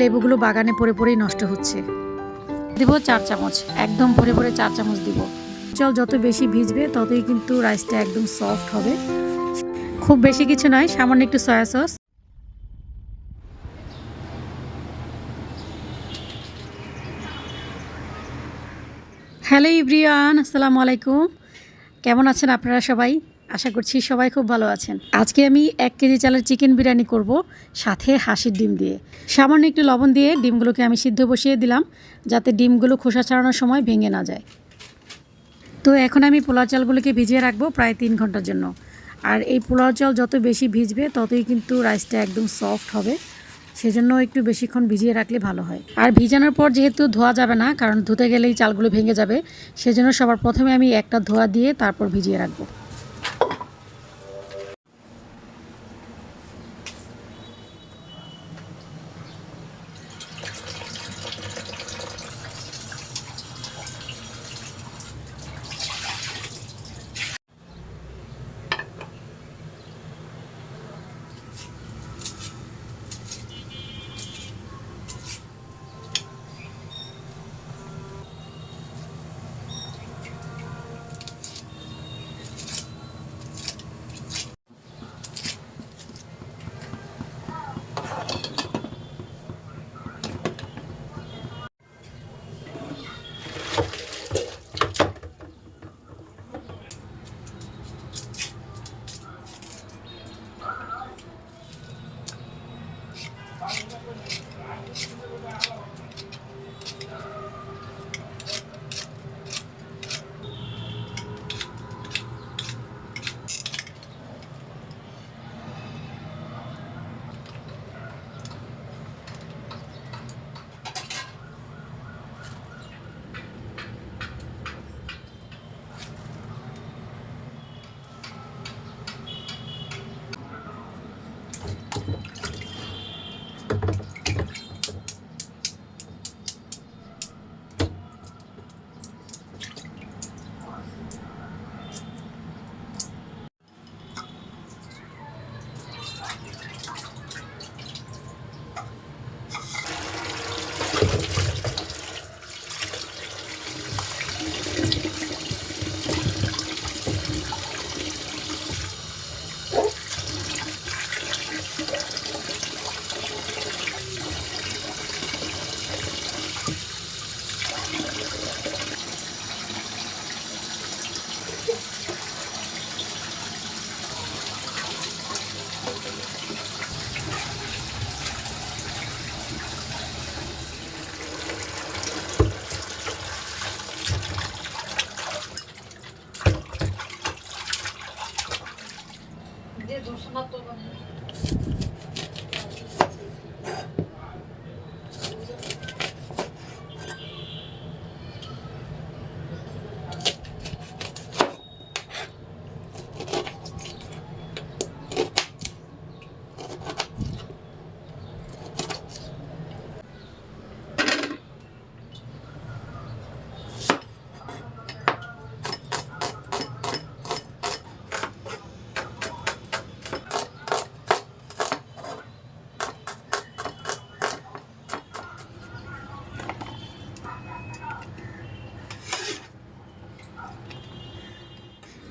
লেবুগুলো বাগানে পড়ে পড়েই নষ্ট হচ্ছে। দিব চার চামচ, একদম ভরে ভরে চার চামচ দিব। চল যত বেশি ভিজবে, ততই কিন্তু রাইসটা একদম সফট হবে। খুব বেশি কিছু নয়, সামান্য একটু সয়া সস। হ্যালো ইব্রিয়ান, আসসালামু আলাইকুম। কেমন আছেন আপনারা সবাই? আশা করছি সবাই খুব ভালো আছেন। আজকে আমি এক কেজি চালের চিকেন বিরিয়ানি করব, সাথে হাসির ডিম দিয়ে। সামান্য একটু লবণ দিয়ে ডিমগুলোকে আমি সিদ্ধ বসিয়ে দিলাম, যাতে ডিমগুলো খোসা ছাড়ানোর সময় ভেঙে না যায়। তো এখন আমি পোলাও চালগুলোকে ভিজিয়ে রাখব প্রায় তিন ঘণ্টার জন্য। আর এই পোলাও চাল যত বেশি ভিজবে, ততই কিন্তু রাইসটা একদম সফট হবে। সেজন্য একটু বেশিক্ষণ ভিজিয়ে রাখলে ভালো হয়। আর ভিজানোর পর যেহেতু ধোয়া যাবে না, কারণ ধুতে গেলেই চালগুলো ভেঙে যাবে, সেজন্য সবার প্রথমে আমি একটা ধোয়া দিয়ে তারপর ভিজিয়ে রাখব।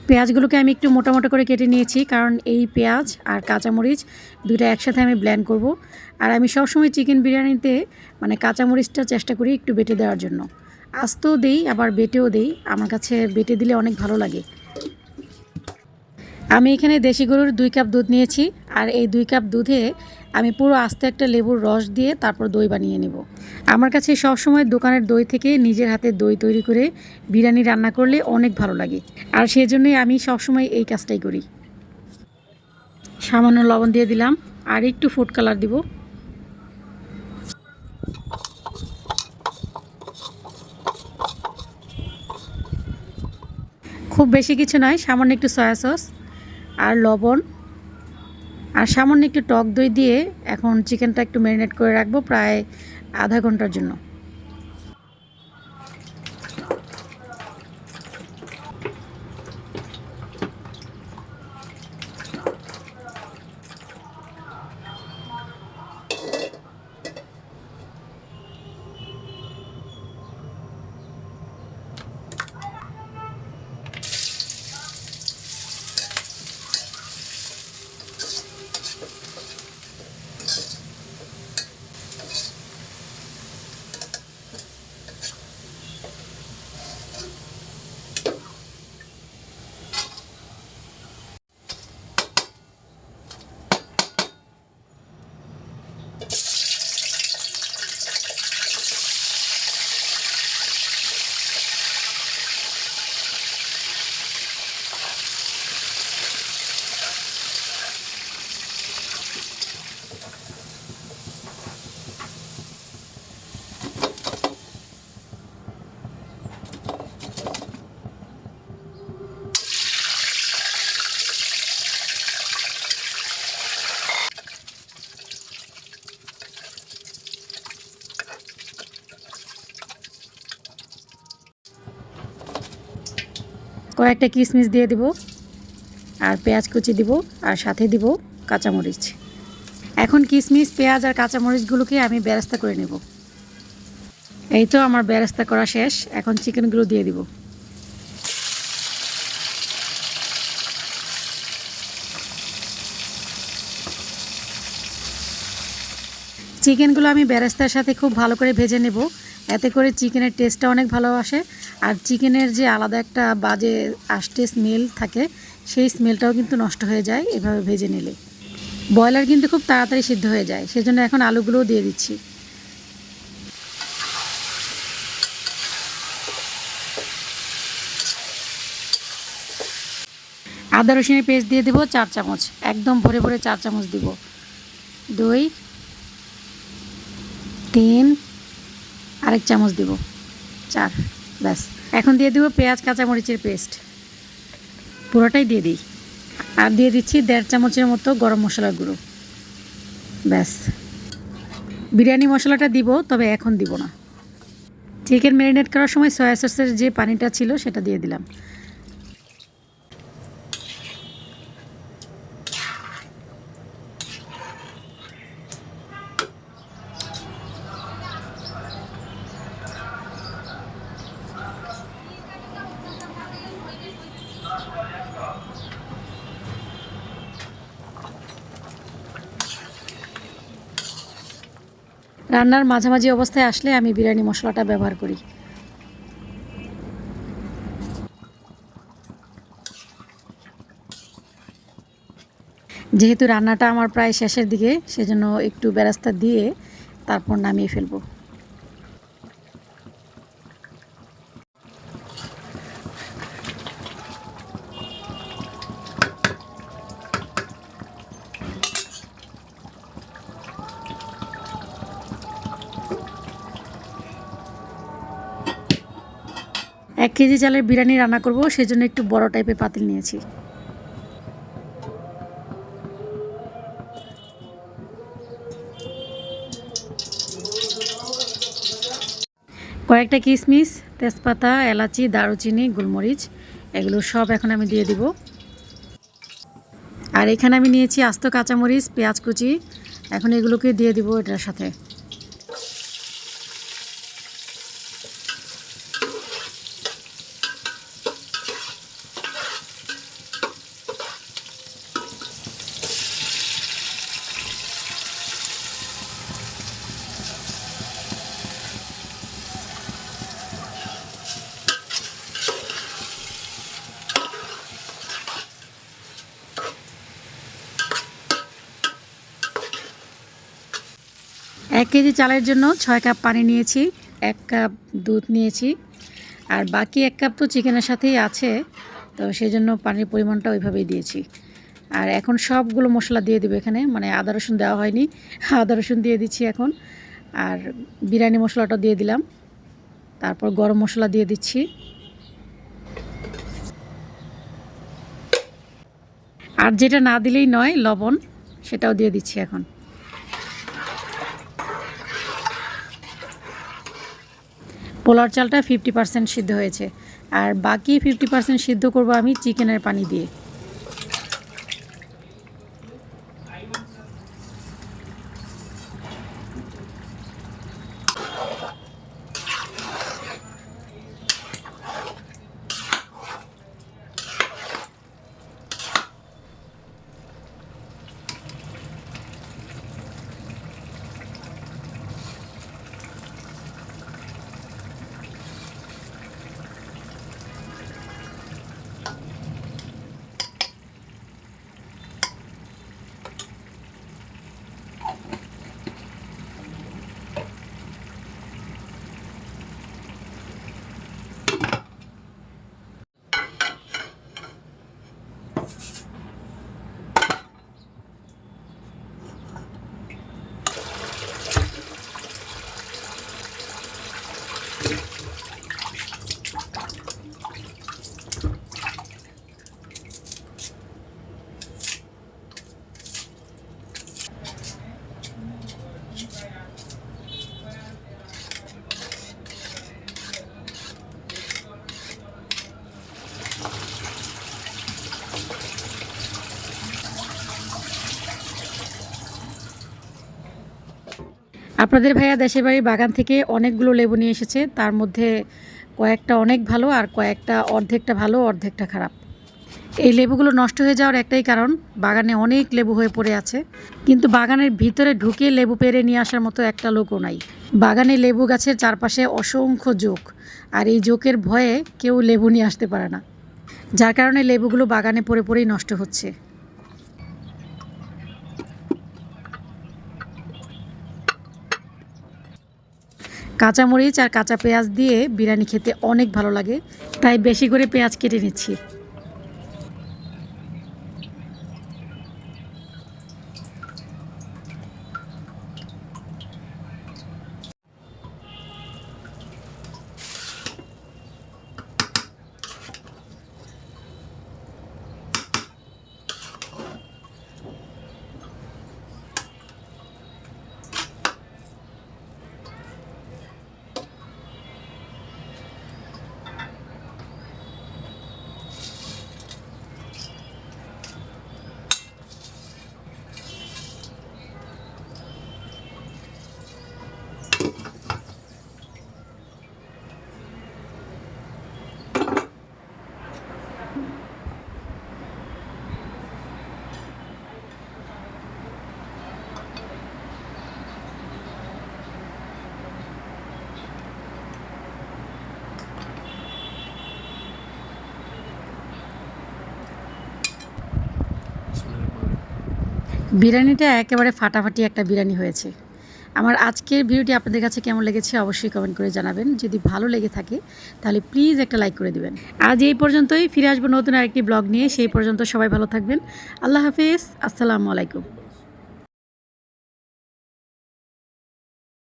পেঁয়াজগুলোকে আমি একটু মোটা করে কেটে নিয়েছি, কারণ এই পেঁয়াজ আর কাঁচামরিচ দুটো একসাথে আমি ব্ল্যান্ড করব। আর আমি সবসময় চিকেন বিরিয়ানিতে মানে কাঁচামরিচটা চেষ্টা করি একটু বেটে দেওয়ার জন্য। আস্তেও দেই, আবার বেটেও দেই। আমার কাছে বেটে দিলে অনেক ভালো লাগে। আমি এখানে দেশি গরুর দুই কাপ দুধ নিয়েছি, আর এই দুই কাপ দুধে আমি পুরো আস্তে একটা লেবুর রস দিয়ে তারপর দই বানিয়ে নেব। আমার কাছে সবসময় দোকানের দই থেকে নিজের হাতে দই তৈরি করে বিরিয়ানি রান্না করলে অনেক ভালো লাগে, আর সেই জন্যই আমি সবসময় এই কাজটাই করি। সামান্য লবণ দিয়ে দিলাম, আর একটু ফুড কালার দিব। খুব বেশি কিছু নয়, সামান্য একটু সয়া সস। আর লবণ। আর সামান্য একটু টক দই দিয়ে এখন চিকেনটা একটু ম্যারিনেট করে রাখব প্রায় আধা ঘণ্টার জন্য। কয়েকটা কিশমিশ দিয়ে দিব, আর পেঁয়াজ কুচি দিব, আর সাথে দিব কাঁচামরিচ। এখন কিশমিশ পেঁয়াজ আর কাঁচামরিচগুলোকে আমি বেরেস্তা করে নেব। এই তো আমার বেরেস্তা করা শেষ, এখন চিকেনগুলো দিয়ে দিব। চিকেনগুলো আমি বেরেস্তার সাথে খুব ভালো করে ভেজে নেব। এতে করে চিকেনের টেস্টটা অনেক ভালো আসে। আর চিকেনের যে আলাদা একটা বাজে আষ্টে স্মেল থাকে, সেই স্মেলটাও কিন্তু নষ্ট হয়ে যায় এভাবে ভেজে নিলে। ব্রয়লার কিন্তু খুব তাড়াতাড়ি সিদ্ধ হয়ে যায়, সেজন্য এখন আলুগুলোও দিয়ে দিচ্ছি। আদা রসুনের পেস্ট দিয়ে দেবো চার চামচ, একদম ভরে ভরে চার চামচ দিব। দুই, তিন আরেক চামচ দেব। চার, ব্যাস। এখন দিয়ে দেবো পেঁয়াজ, কাঁচামরিচের পেস্ট। পুরোটাই দিয়ে দিই। আর দিয়ে দিচ্ছি দেড় চামচের মতো গরম মশলার গুঁড়ো। ব্যাস। বিরিয়ানি মশলাটা দিব, তবে এখন দিব না। চিকেন ম্যারিনেট করার সময় সয়া সসের যে পানিটা ছিল, সেটা দিয়ে দিলাম। রান্নার মাঝামাঝি অবস্থায় আসলে আমি বিরিয়ানি মশলাটা ব্যবহার করি। যেহেতু রান্নাটা আমার প্রায় শেষের দিকে, সেজন্য একটু বেরাস্তা দিয়ে তারপর নামিয়ে ফেলব। এক কেজি চালের বিরিয়ানি রান্না করব, সেজন্য একটু বড় টাইপের পাতিল নিয়েছি। কয়েকটা কিশমিশ তেজপাতা, এলাচি, দারুচিনি, গোলমরিচ, এগুলো সব এখন আমি দিয়ে দিব। আর এখানে আমি নিয়েছি আস্ত কাঁচামরিচ, পেঁয়াজ কুচি, এখন এগুলোকে দিয়ে দিব এটার সাথে। এক কেজি চালের জন্য ছয় কাপ পানি নিয়েছি, এক কাপ দুধ নিয়েছি, আর বাকি এক কাপ তো চিকেনের সাথেই আছে, তো সেই জন্য পানির পরিমাণটা ওইভাবেই দিয়েছি। আর এখন সবগুলো মশলা দিয়ে দেবো এখানে মানে আদা রসুন দেওয়া হয়নি, আদা রসুন দিয়ে দিচ্ছি এখন, আর বিরিয়ানি মশলাটা দিয়ে দিলাম, তারপর গরম মশলা দিয়ে দিচ্ছি। আর যেটা না দিলেই নয়, লবণ, সেটাও দিয়ে দিচ্ছি এখন। পোলার চালটা ফিফটি পার্সেন্ট সিদ্ধ হয়েছে। আর বাকি ফিফটি পার্সেন্ট সিদ্ধ করব আমি চিকেনের পানি দিয়ে। আপনাদের ভাইয়া দেশের বাড়ির বাগান থেকে অনেকগুলো লেবু নিয়ে এসেছে। তার মধ্যে কয়েকটা অনেক ভালো আর কয়েকটা অর্ধেকটা ভালো, অর্ধেকটা খারাপ। এই লেবুগুলো নষ্ট হয়ে যাওয়ার একটাই কারণ, বাগানে অনেক লেবু হয়ে পড়ে আছে। কিন্তু বাগানের ভিতরে ঢুকে লেবু পেরে নিয়ে আসার মতো একটা লোকও নাই। বাগানে লেবু গাছের চারপাশে অসংখ্য জোক, আর এই জোকের ভয়ে কেউ লেবু নিয়ে আসতে পারে না। যার কারণে লেবুগুলো বাগানে পড়ে পড়েই নষ্ট হচ্ছে। কাঁচামরিচ আর কাঁচা পেঁয়াজ দিয়ে বিরিয়ানি খেতে অনেক ভালো লাগে। তাই বেশি করে পেঁয়াজ কেটে নিচ্ছি। বিরিয়ানিটা একেবারে ফাটাফাটি একটা বিরিয়ানি হয়েছে। আমার আজকের ভিডিওটি আপনাদের কাছে কেমন লেগেছে অবশ্যই কমেন্ট করে জানাবেন। যদি ভালো লেগে থাকে, তাহলে প্লিজ একটা লাইক করে দিবেন। আজ এই পর্যন্তই, ফিরে আসব নতুন আরেকটি ব্লগ নিয়ে। সেই পর্যন্ত সবাই ভালো থাকবেন। আল্লাহ হাফিজ, আসসালামু আলাইকুম।